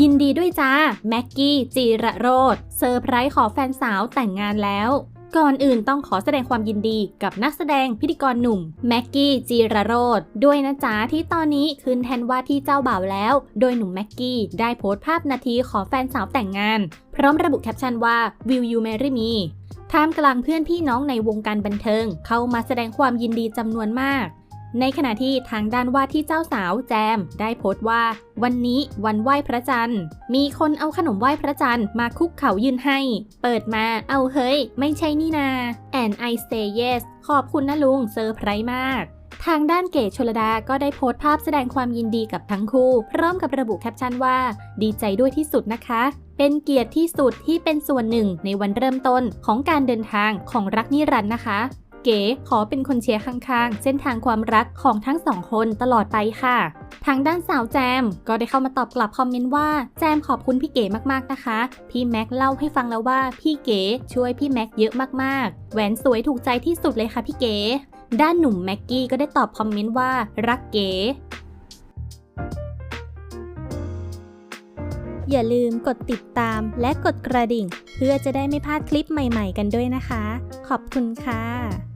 ยินดีด้วยจ้า แม็กกี้ จีระโรธเซอร์ไพรส์ขอแฟนสาวแต่งงานแล้ว ก่อนอื่นต้องขอแสดงความยินดีกับนักแสดงพิธีกรหนุ่ม แม็กกี้ จีระโรธด้วยนะจ๊ะที่ตอนนี้ขึ้นแทนว่าที่เจ้าบ่าวแล้ว โดยหนุ่มแม็กกี้ได้โพสต์ภาพนาทีขอแฟนสาวแต่งงาน พร้อมระบุแคปชั่นว่า Will you marry me ท่ามกลางเพื่อนพี่น้องในวงการบันเทิง เข้ามาแสดงความยินดีจำนวนมาก ในขณะที่ทางด้านว่าที่เจ้าสาวแจมได้โพสต์ว่า วันนี้วันไหว้พระจันทร์ มีคนเอาขนมไหว้พระจันทร์มาคุกเข่ายืนให้ เปิดมาเอาเฮ้ย ไม่ใช่นี่นา and I say yes ขอบคุณนะลุงเซอร์ไพรส์มากทางด้านเกศชลดาก็ได้โพสต์ภาพแสดงความยินดีกับทั้งคู่ พร้อมกับระบุแคปชั่นว่า ดีใจด้วยที่สุดนะคะ เป็นเกียรติที่สุดที่เป็นส่วนหนึ่งในวันเริ่มต้นของการเดินทางของรักนิรันดร์นะคะ เก๋ขอเป็นคนเชียร์ข้างๆ เส้นทางความรักของทั้งสองคนตลอดไปค่ะ ทางด้านสาวแจม ก็ได้เข้ามาตอบกลับคอมเมนต์ว่าแจมขอบคุณพี่เก๋มากๆนะคะ พี่แม็กเล่าให้ฟังแล้วว่าพี่เก๋ช่วยพี่แม็กเยอะมากๆ แหวนสวยถูกใจที่สุดเลยค่ะพี่เก๋ ด้านหนุ่มแม็กกี้ก็ได้ตอบคอมเมนต์ว่ารักเก๋อย่าลืมกดติดตามและกดกระดิ่ง เพื่อจะได้ไม่พลาดคลิปใหม่ๆกันด้วยนะคะ ขอบคุณค่ะ